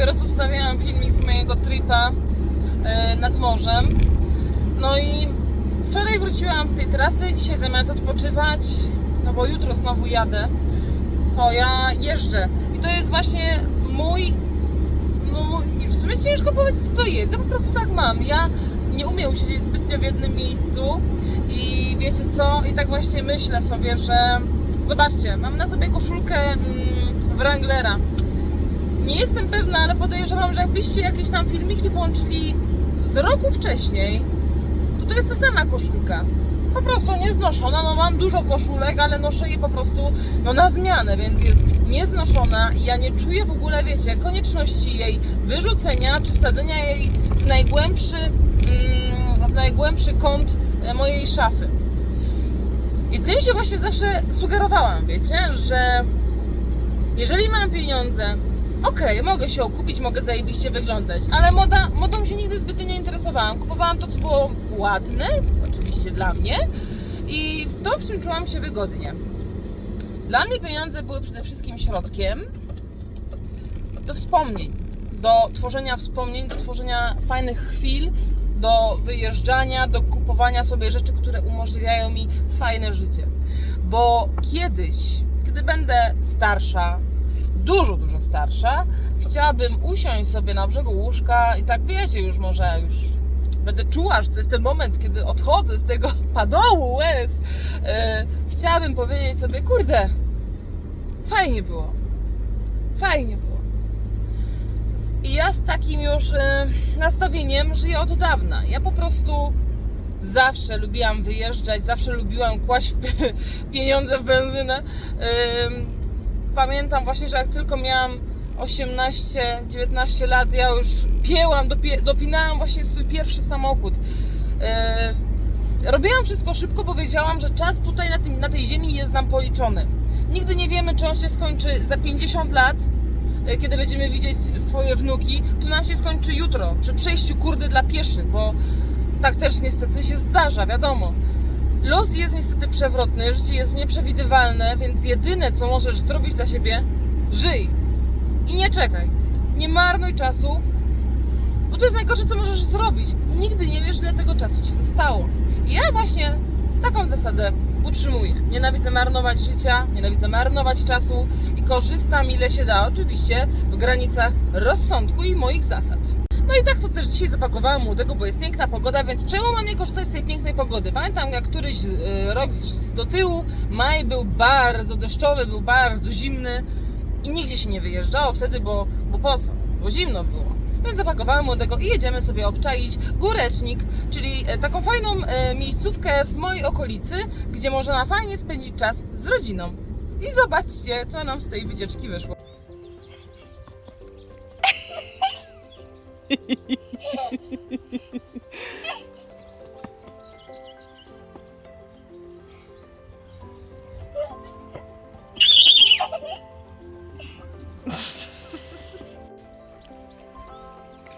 Dopiero co wstawiałam filmik z mojego tripa e, nad morzem. No i wczoraj wróciłam z tej trasy, dzisiaj zamiast odpoczywać, no bo jutro znowu jadę, to ja jeżdżę. I to jest właśnie mój, no w sumie ciężko powiedzieć co to jest, ja po prostu tak mam. Ja nie umiem siedzieć zbytnio w jednym miejscu i wiecie co, i tak właśnie myślę sobie, że zobaczcie, mam na sobie koszulkę mm, Wranglera. Nie jestem pewna, ale podejrzewam, że jakbyście jakieś tam filmiki włączyli z roku wcześniej, to to jest ta sama koszulka. Po prostu nieznoszona, no mam dużo koszulek, ale noszę je po prostu no, na zmianę, więc jest nieznoszona i ja nie czuję w ogóle, wiecie, konieczności jej wyrzucenia czy wsadzenia jej w najgłębszy, mm, w najgłębszy kąt e, mojej szafy. I tym się właśnie zawsze sugerowałam, wiecie, że jeżeli mam pieniądze, okej, mogę się okupić, mogę zajebiście wyglądać, ale moda, modą się nigdy zbytnio nie interesowałam. Kupowałam to, co było ładne, oczywiście dla mnie, i to, w czym czułam się wygodnie. Dla mnie pieniądze były przede wszystkim środkiem do wspomnień, do tworzenia wspomnień, do tworzenia fajnych chwil, do wyjeżdżania, do kupowania sobie rzeczy, które umożliwiają mi fajne życie. Bo kiedyś, kiedy będę starsza, dużo, dużo starsza, chciałabym usiąść sobie na brzegu łóżka i tak wiecie, już może już będę czuła, że to jest ten moment, kiedy odchodzę z tego padołu łez. E, chciałabym powiedzieć sobie, kurde, fajnie było. Fajnie było. I ja z takim już e, nastawieniem żyję od dawna. Ja po prostu zawsze lubiłam wyjeżdżać, zawsze lubiłam kłaść pieniądze w benzynę. Pamiętam właśnie, że jak tylko miałam 18-19 lat, ja już dopie, dopinałam właśnie swój pierwszy samochód. Yy, Robiłam wszystko szybko, bo wiedziałam, że czas tutaj na, tym, na tej ziemi jest nam policzony. Nigdy nie wiemy, czy on się skończy za 50 lat, yy, kiedy będziemy widzieć swoje wnuki, czy nam się skończy jutro, przy przejściu kurdy dla pieszych, bo tak też niestety się zdarza, wiadomo. Los jest niestety przewrotny, życie jest nieprzewidywalne, więc jedyne co możesz zrobić dla siebie, żyj i nie czekaj. Nie marnuj czasu, bo to jest najgorsze co możesz zrobić. Nigdy nie wiesz ile tego czasu ci zostało. I ja właśnie taką zasadę utrzymuję. Nienawidzę marnować życia, nienawidzę marnować czasu i korzystam ile się da, oczywiście w granicach rozsądku i moich zasad. No i tak to też dzisiaj zapakowałam młodego, bo jest piękna pogoda, więc czemu mam nie korzystać z tej pięknej pogody? Pamiętam jak któryś e, rok do tyłu, maj był bardzo deszczowy, był bardzo zimny i nigdzie się nie wyjeżdżało wtedy, bo, bo po co? Bo zimno było. Więc zapakowałem młodego i jedziemy sobie obczaić Górecznik, czyli e, taką fajną e, miejscówkę w mojej okolicy, gdzie można fajnie spędzić czas z rodziną. I zobaczcie, co nam z tej wycieczki wyszło.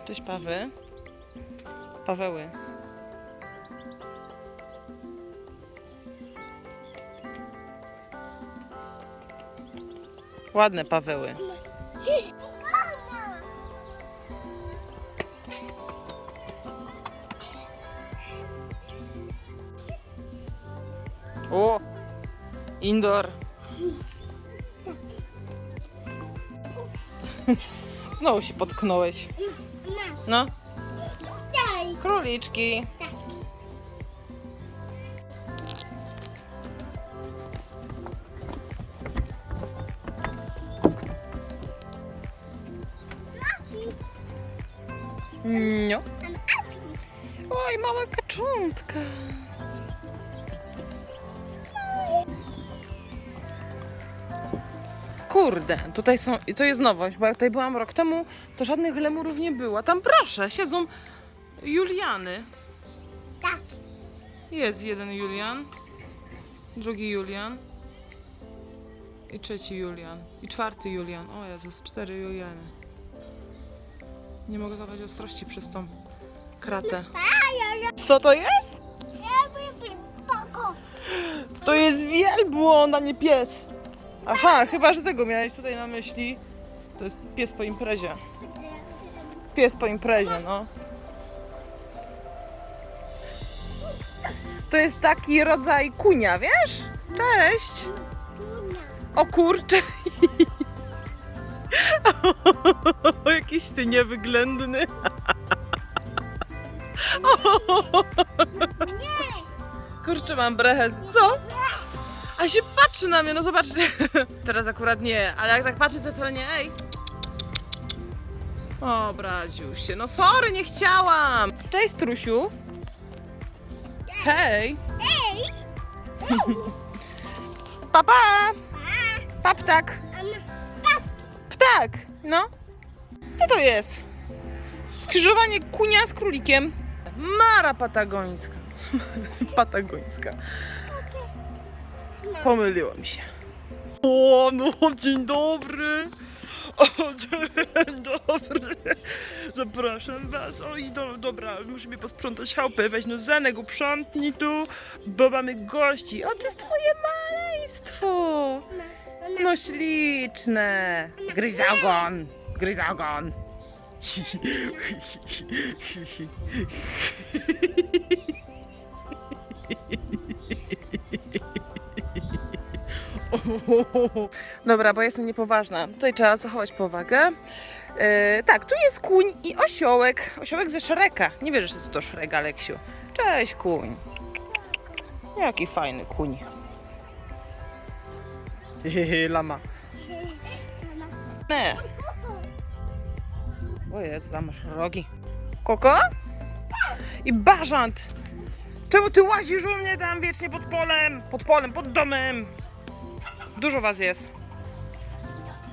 Cześć Pawy. Paweły. Ładne Paweły. O! Indoor. Znowu się potknąłeś. No, króliczki. No. Oj, mała kaczątka. Kurde, tutaj są, i to jest nowość, bo jak tutaj byłam rok temu, to żadnych lemurów nie było. Tam proszę, siedzą Juliany. Tak. Jest jeden Julian, drugi Julian i trzeci Julian i czwarty Julian. O Jezus, cztery Juliany. Nie mogę zachować ostrości przez tą kratę. Co to jest? To jest wielbłąd, a nie pies. Aha, chyba, że tego miałeś tutaj na myśli. To jest pies po imprezie. Pies po imprezie, no. To jest taki rodzaj kunia, wiesz? Cześć! O kurczę! O, jakiś ty niewyględny. Kurczę, mam brechę. Co? A się patrzy na mnie, no zobaczcie. Teraz akurat nie, ale jak tak patrzy, to nie. Ej. Obraził się. No sorry, nie chciałam. Cześć, Strusiu. Hej. Ej! Papa. Paptak. Ptak. No. Co to jest? Skrzyżowanie kunia z królikiem. Mara patagońska. patagońska. Pomyliło mi się. O, no, dzień dobry. O, dzień dobry. Zapraszam was. Oj, do, dobra, musimy posprzątać chałupę. Weź no Zenek, uprzątnij tu, bo mamy gości. O, to jest twoje maleństwo. No śliczne. Gryź za. Dobra, bo jestem niepoważna. Tutaj trzeba zachować powagę. E, tak, tu jest kuń i osiołek. Osiołek ze Szreka. Nie wierzysz, że to Szrek, Aleksiu. Cześć, kuń. Jaki fajny kuń. Hehehe, lama. Nie. O jest, masz rogi. Koko? I bażant! Czemu ty łazisz u mnie tam wiecznie pod polem? Pod polem, pod domem? Dużo was jest.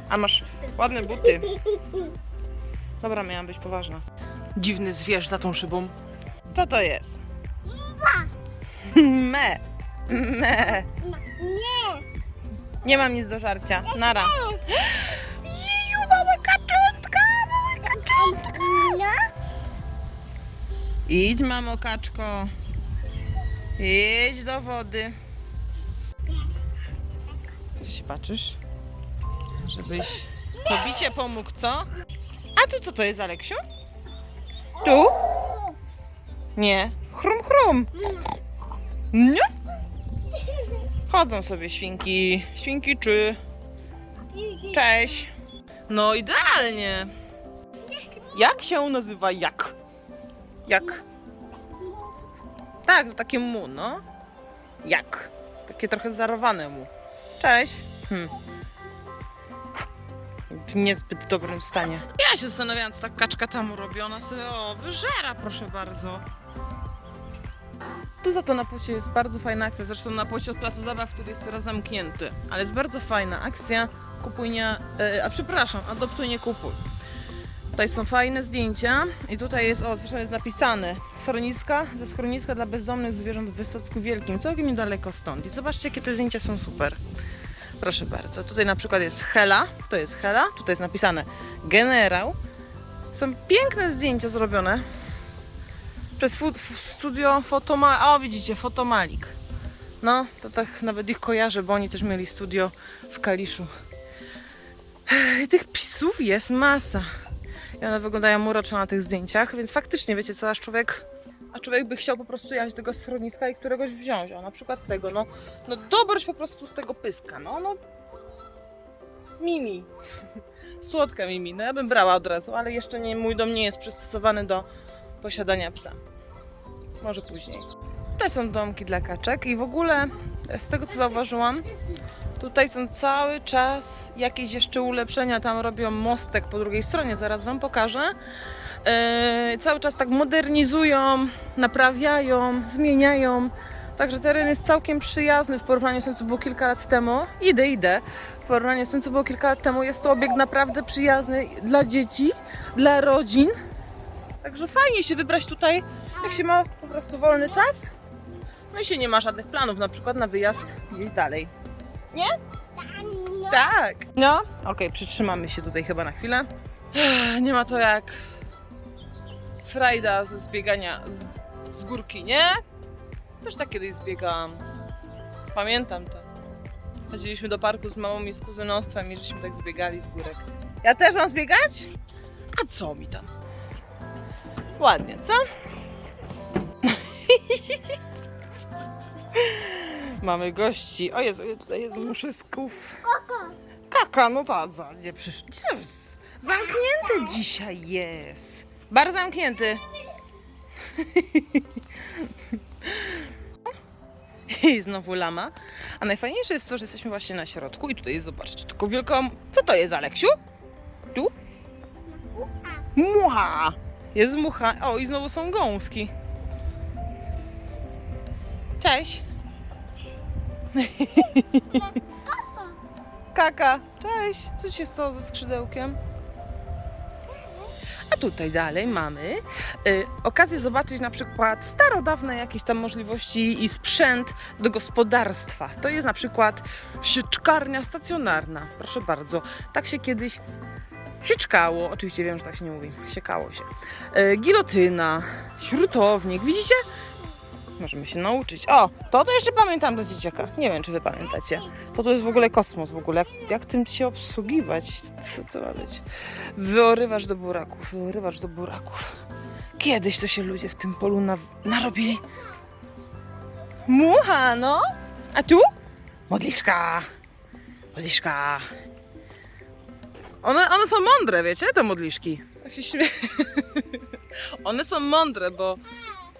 A masz ładne buty. Dobra, miałam być poważna. Dziwny zwierz za tą szybą. Co to jest? Me. Me. Nie! Nie mam nic do żarcia. Nara. Jeju, mała kaczątka, mała kaczątka. Idź, mamo kaczko. Idź do wody. Patrzysz? Żebyś pobicie pomógł, co? A tu co to jest, Aleksiu? Tu? Nie. Chrum, chrum. Nie? Chodzą sobie świnki. Świnki czy... Cześć. No idealnie. Jak się nazywa jak? Jak? Tak, to takie mu, no. Jak? Takie trochę zarowane mu. Cześć. Hmm. W niezbyt dobrym stanie. Ja się zastanawiałam, co ta kaczka tam robi. Ona sobie, o, wyżera, proszę bardzo. Tu za to na płocie jest bardzo fajna akcja. Zresztą na płocie od placu zabaw, który jest teraz zamknięty. Ale jest bardzo fajna akcja. Kupuj nie... E, a przepraszam, adoptuj nie kupuj. Tutaj są fajne zdjęcia i tutaj jest, o zresztą jest napisane schroniska, ze schroniska dla bezdomnych zwierząt w Wysocku Wielkim, całkiem niedaleko stąd. I zobaczcie, jakie te zdjęcia są super. Proszę bardzo. Tutaj na przykład jest Hela, to jest Hela, tutaj jest napisane generał. Są piękne zdjęcia zrobione przez studio Fotoma... O, widzicie, Fotomalik. No, to tak nawet ich kojarzę, bo oni też mieli studio w Kaliszu. I tych pisów jest masa. I one wyglądają uroczo na tych zdjęciach, więc faktycznie, wiecie co, aż człowiek, a człowiek by chciał po prostu jechać tego schroniska i któregoś wziąć, a na przykład tego, no, no dobroć po prostu z tego pyska, no, no, Mimi, słodka Mimi, no ja bym brała od razu, ale jeszcze nie, mój dom nie jest przystosowany do posiadania psa, może później. Tutaj są domki dla kaczek i w ogóle z tego co zauważyłam, Tutaj są cały czas jakieś jeszcze ulepszenia, tam robią mostek po drugiej stronie, zaraz Wam pokażę. Yy, cały czas tak modernizują, naprawiają, zmieniają. Także teren jest całkiem przyjazny w porównaniu z tym, co było kilka lat temu. Idę, idę. W porównaniu z tym, co było kilka lat temu, jest to obiekt naprawdę przyjazny dla dzieci, dla rodzin. Także fajnie się wybrać tutaj, jak się ma po prostu wolny czas. No i się nie ma żadnych planów, na przykład na wyjazd gdzieś dalej. No. Tak. No, okej, przytrzymamy się tutaj chyba na chwilę. Nie ma to jak frajda ze zbiegania z, z górki, nie? Też tak kiedyś zbiegałam. Pamiętam to. Chodziliśmy do parku z mamą i z kuzynostwem i żeśmy tak zbiegali z górek. Ja też mam zbiegać? A co mi tam? Ładnie, co? Mamy gości. O Jezu, tutaj jest muszysków. Kaka, no ta, za, gdzie jest? Zamknięty dzisiaj jest. Bar zamknięty. I znowu lama. A najfajniejsze jest to, że jesteśmy właśnie na środku i tutaj jest, zobaczcie, tylko wielką... Co to jest, Aleksiu? Tu? Mucha! Jest mucha. O, i znowu są gąski. Cześć. Kaka, cześć. Co ci się stało ze skrzydełkiem? Tutaj dalej mamy y, okazję zobaczyć na przykład starodawne jakieś tam możliwości i sprzęt do gospodarstwa. To jest na przykład sieczkarnia stacjonarna. Proszę bardzo. Tak się kiedyś sieczkało. Oczywiście wiem, że tak się nie mówi. Siekało się. Y, gilotyna, śrutownik. Widzicie? Możemy się nauczyć. O, to to jeszcze pamiętam do dzieciaka. Nie wiem, czy wy pamiętacie. To to jest w ogóle kosmos w ogóle. Jak, jak tym się obsługiwać? Co to ma być? Wyorywacz do buraków, wyorywacz do buraków. Kiedyś to się ludzie w tym polu na, narobili. Mucha, no. A tu? Modliszka. Modliszka. One, one są mądre, wiecie, te modliszki. Ja się śmieję. One są mądre, bo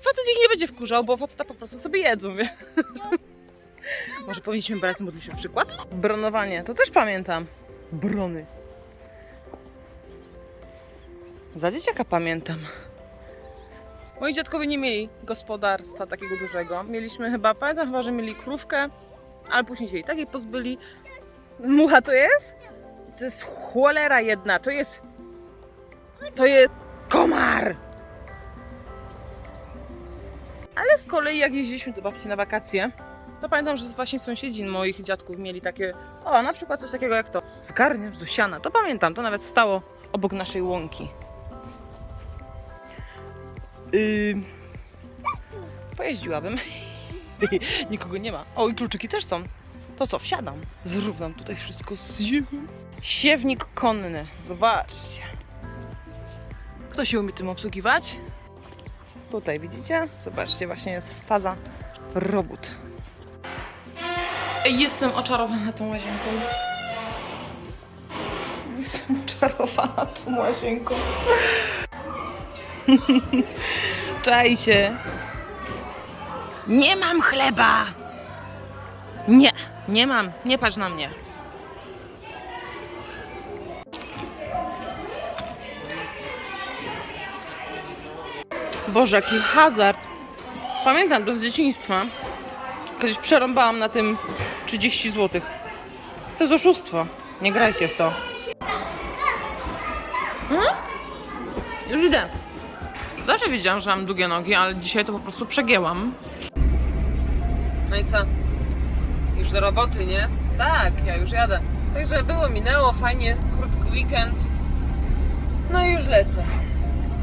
facet ich nie będzie wkurzał, bo faceta po prostu sobie jedzą, wie? Może powinniśmy brać z modliszek przykład? Bronowanie, to też pamiętam. Brony. Za dzieciaka pamiętam. Moi dziadkowie nie mieli gospodarstwa takiego dużego. Mieliśmy chyba, pamiętam chyba, że mieli krówkę, ale później się jej takiej pozbyli. Mucha to jest? To jest cholera jedna, to jest... To jest komar! Ale z kolei jak jeździliśmy do babci na wakacje, to pamiętam, że właśnie sąsiedzi moich dziadków mieli takie, o na przykład coś takiego jak to, zgarniasz do siana. To pamiętam, to nawet stało obok naszej łąki. Yy, pojeździłabym. Nikogo nie ma. O, i kluczyki też są. To co, wsiadam. Zrównam tutaj wszystko z. Siewnik konny. Zobaczcie. Kto się umie tym obsługiwać? Tutaj widzicie? Zobaczcie, właśnie jest faza robót. Jestem oczarowana tą łazienką. Jestem oczarowana tą łazienką. Czajcie. Nie mam chleba! Nie, nie mam. Nie patrz na mnie. Boże, jaki hazard. Pamiętam to z dzieciństwa. Kiedyś przerąbałam na tym z 30 zł. To jest oszustwo. Nie grajcie w to. Hmm? Już idę. Zawsze wiedziałam, że mam długie nogi, ale dzisiaj to po prostu przegięłam. No i co? Już do roboty, nie? Tak, ja już jadę. Także było, minęło, fajnie, krótki weekend. No i już lecę.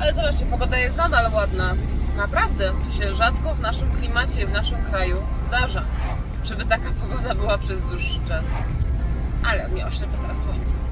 Ale zobaczcie, pogoda jest nadal ładna. Naprawdę, to się rzadko w naszym klimacie, w naszym kraju zdarza, żeby taka pogoda była przez dłuższy czas. Ale mnie oślepia teraz słońce.